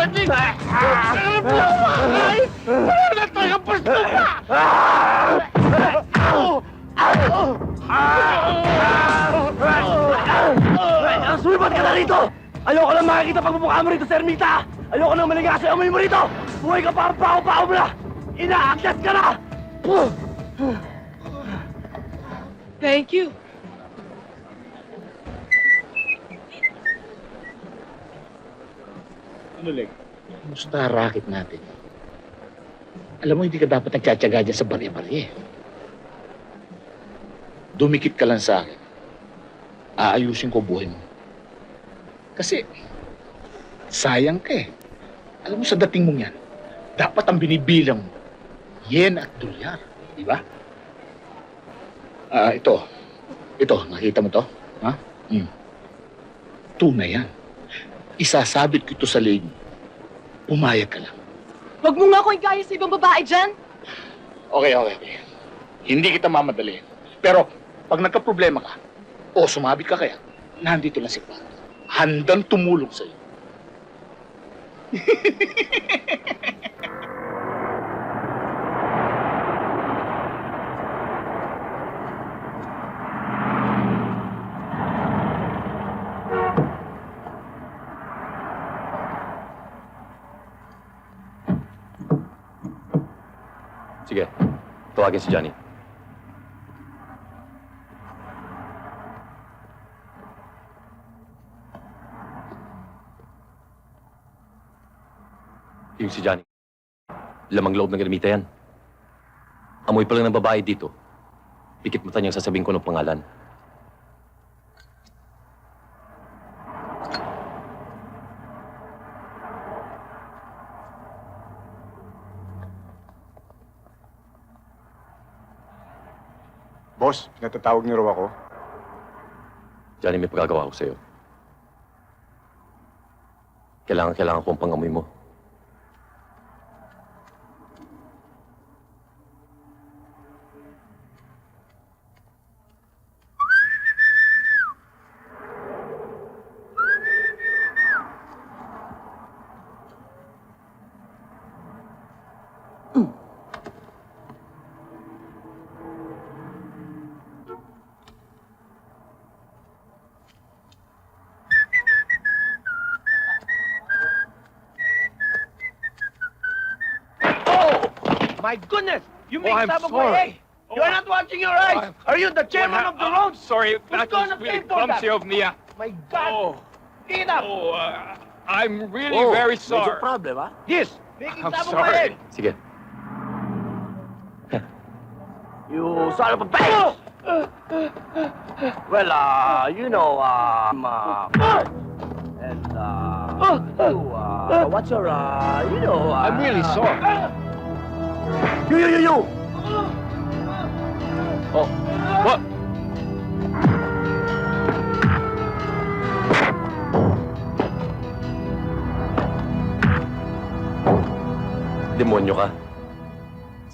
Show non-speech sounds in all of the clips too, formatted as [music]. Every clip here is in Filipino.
pwede! Sarap na umakay! Wala na tayong pasto pa! Sumipat ka na rito! Ayoko lang makikita pagmumukha mo rito, Sir Mita! Ayoko nang maliga sa amoy mo rito! Buhay ka para pao-pao mo na! Inaakyat ka na! Thank you. Ano, Leg? Kumusta racket natin? Alam mo, hindi ka dapat nagtsatsaga dyan sa barya-barya. eh. Dumikit ka lang sa akin. Aayusin ko buhay mo. Kasi, sayang ka eh. Alam mo, sa dating mong yan, dapat ang binibilang mo, yen at dolyar. Di ba? Ah, ito. Ito, nakita mo to? Ha? Hmm. Tunay yan. Isasabit ko ito sa leg mo. Pumayag ka lang. Huwag mo nga ako igaya sa ibang babae dyan. Okay, okay, okay. Hindi kita mamadali. Pero, pag nagka-problema ka, o sumabit ka kaya, nandito lang si Pat. Handang tumulong sa'yo. [laughs] Sige, tawagin si Johnny. Yung si Johnny. Lamang loob ng gamita yan. Amoy pa lang ng babae dito. Pikit mata niyang sasabihin ko ng pangalan. Boss, natatawag niyo raw ako. Johnny, may pagkagawa ko sa'yo. Kailangan, kailangan ko ang pangamoy mo. My goodness! You Oh, make I'm sabog sorry. way! You are not watching your eyes! I'm- Are you the chairman of the I'm road? sorry, Who's that was really pay that? clumsy of me. uh, My God! Oh, Get up! oh, uh, I'm really Oh, very Medyo sorry. problem, ha? Yes! Making I'm sabog sorry. way! Sige. [laughs] You son of a bitch! Well, uh, you know, uh, I'm, uh, and, uh, you, uh, what's your, uh, you know, uh, I'm really sorry. You, you, you, you! Oh, what? Demonyo ka.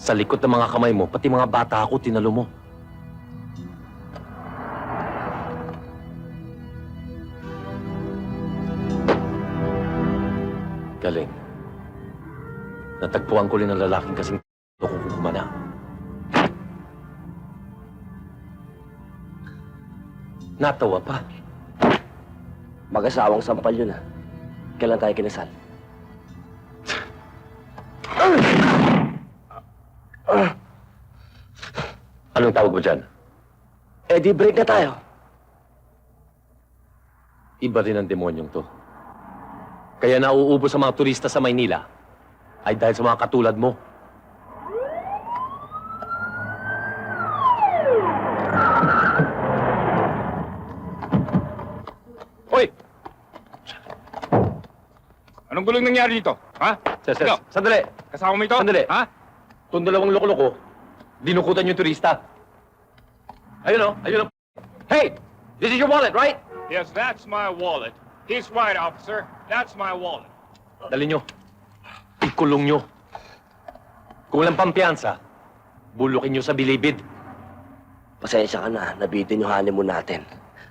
Sa likod ng mga kamay mo, pati mga bata ako, tinalo mo. Galing. Natagpuan ko rin ang lalaking kasing Natawa pa. Mag-asawang sampal yun, ha? Kailan tayo kinasal? Anong tawag mo dyan? Eh, di break na tayo. Iba rin ang demonyong to. Kaya nauubos sa mga turista sa Maynila ay dahil sa mga katulad mo. Hoy! Anong gulong nangyari dito? Ha? Sir, sir, Ikaw, sandali! kasama mo ito? Sandali. Ha? Itong dalawang loko-loko, dinukutan yung turista. Ayun o, ayun o. Hey! This is your wallet, right? Yes, that's my wallet. He's right, officer. That's my wallet. Dali nyo. Ikulong nyo. Kung walang pampiyansa, bulukin nyo sa bilibid. Pasensya ka na, nabitin yung honeymoon natin.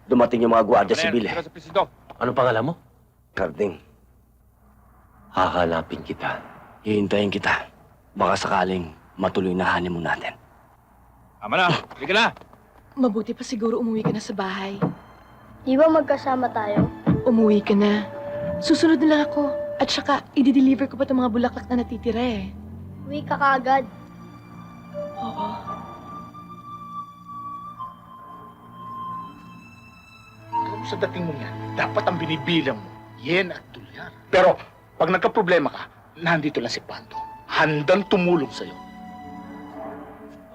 Dumating yung mga gwardiya sibil, eh. Sa presinto. Ano pangalan mo? Karding. Hahanapin kita. Hihintayin kita. Baka sakaling matuloy na honeymoon natin. Tama na. Sige na. Mabuti pa siguro umuwi ka na sa bahay. Di ba magkasama tayo? Umuwi ka na. Susunod na lang ako. At saka, i-deliver ko pa itong mga bulaklak na natitira eh. Uwi ka kaagad. Oo. Sa dating mo yan, dapat ang binibilang mo, yen at dolyar. Pero pag nagka-problema ka, nandito lang si Pando. Handang tumulong sa'yo.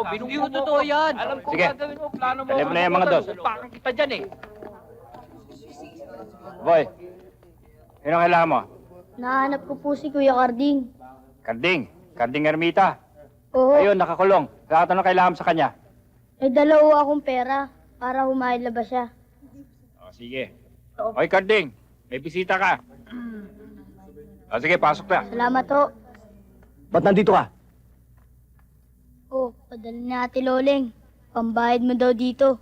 Hindi mo totoo yan. Alam ko Sige. gagawin mo, plano mo. Dali mo na yan, mga dos. Sulpakan kita dyan eh. Boy. Sino kailangan mo? Nahanap ko po si Kuya Carding. Karding. Karding Ermita. Oo, Ayun, nakakulong. Lahat ano kailangan mo sa kanya? may dalawa akong pera para humailabas siya. O, sige. Oy, Karding. May bisita ka. O, sige, pasok na. Salamat ho. Ba't nandito ka? Oh, padala ni Ate Loleng. Pambayad mo daw dito.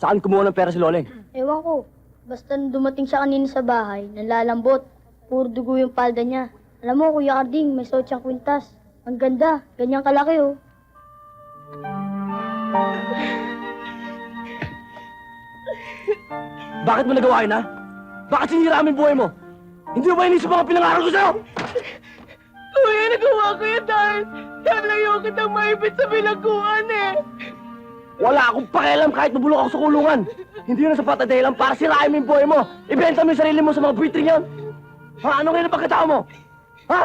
Saan kumuha ng pera si Loleng? Ewan ko. Basta nung dumating siya kanina sa bahay, nalalambot. Puro dugo yung palda niya. Alam mo, Kuya Carding, may siyang kwintas. Ang ganda. Ganyang kalaki, oh. Bakit mo nagawa yun, ha? Bakit sinira ang buhay mo? Hindi mo ba inisip mga pinangaral ko sa'yo? Kuya, nagawa ko yan dahil dahil ayaw kitang maipit sa bilangguan eh. Wala akong pakialam kahit mabulok ako sa kulungan. Hindi yun ang sapat na dahilan para sirain mo yung buhay mo. Ibenta mo yung sarili mo sa mga buitring yan. Ha? Ano ngayon ang pagkatao mo? Ha?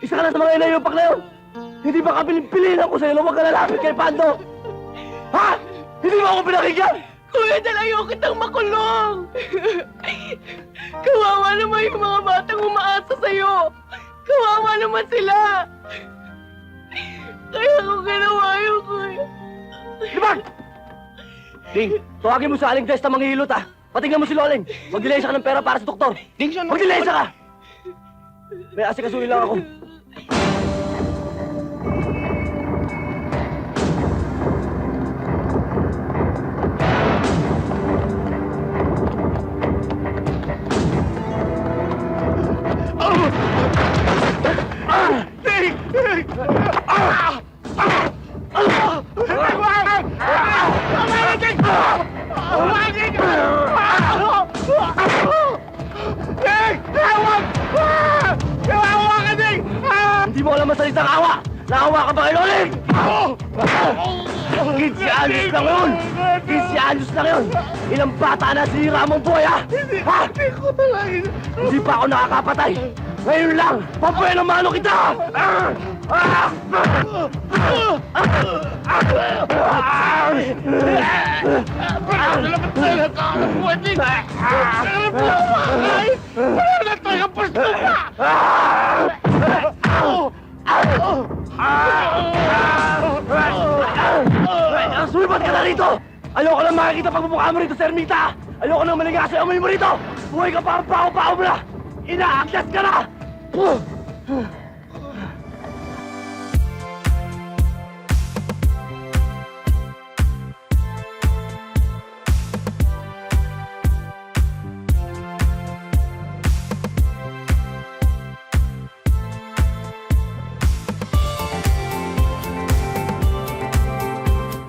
Isa ka lang sa mga inayupak na yun. Hindi ba kabilin-piliin ako sa'yo na huwag ka lalapit kay Pando? Ha? Hindi mo ako pinakinggan? Kuya, dahil ayaw kitang makulong. Kawawa naman yung mga batang umaasa sa'yo. Kawawa naman sila. Kaya ko ginawa yun, kuya. Libag! Ding, tawagin mo sa aling testa manghihilot ha. Patingnan mo si Loleng. Magdilensya ka ng pera para sa doktor. Ding, siya Magdilensya ka! May asikasuhin lang ako. Hindi ang salitang awa! Naawa ka ba kay Loleng? 15 anyos lang yun! 15 anyos lang yun! Ilang bata na sinira mong buhay, ha? Ha? Hindi ko talaga... Hindi pa ako nakakapatay! Ngayon lang! Pabuhay ng mano kita! Ah! Ah! Ah, Sumipat ka na rito! Ayoko lang makikita pagmumukha mo rito, Sir Mita! Ayoko nang maligas sa amoy mo rito! Buhay ka parang pao-pao mo na! Inaaklas ka na! Puh!